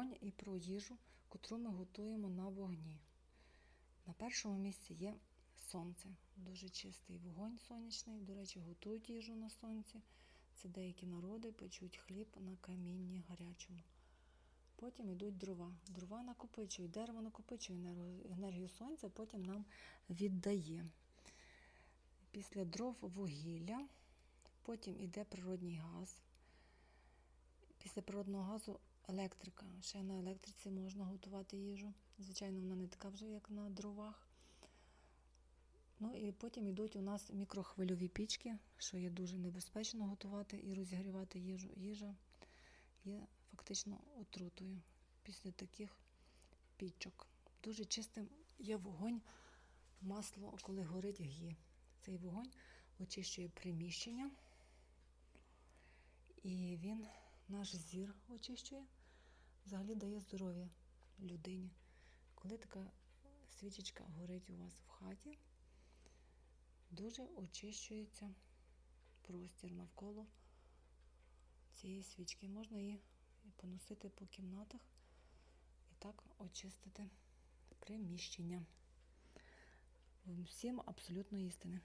вогонь і про їжу, котру ми готуємо на вогні. На першому місці є сонце. Дуже чистий вогонь сонячний. До речі, готують їжу на сонці. Це деякі народи печуть хліб на камінні гарячому. Потім йдуть дрова. Дрова накопичують, дерево накопичує енергію сонця, потім нам віддає. Після дров вугілля, потім йде природній газ. Після природного газу електрика. Ще на електриці можна готувати їжу. Звичайно, вона не така вже, як на дровах. Ну і потім йдуть у нас мікрохвильові пічки, що є дуже небезпечно готувати і розігрівати їжу. Їжа є фактично отрутою після таких пічок. Дуже чистим є вогонь, масло, коли горить гі. Цей вогонь очищує приміщення, і він наш зір очищує, взагалі дає здоров'я людині. Коли така свічечка горить у вас в хаті, дуже очищується простір навколо цієї свічки. Можна її поносити по кімнатах і так очистити приміщення. Всім абсолютно істини.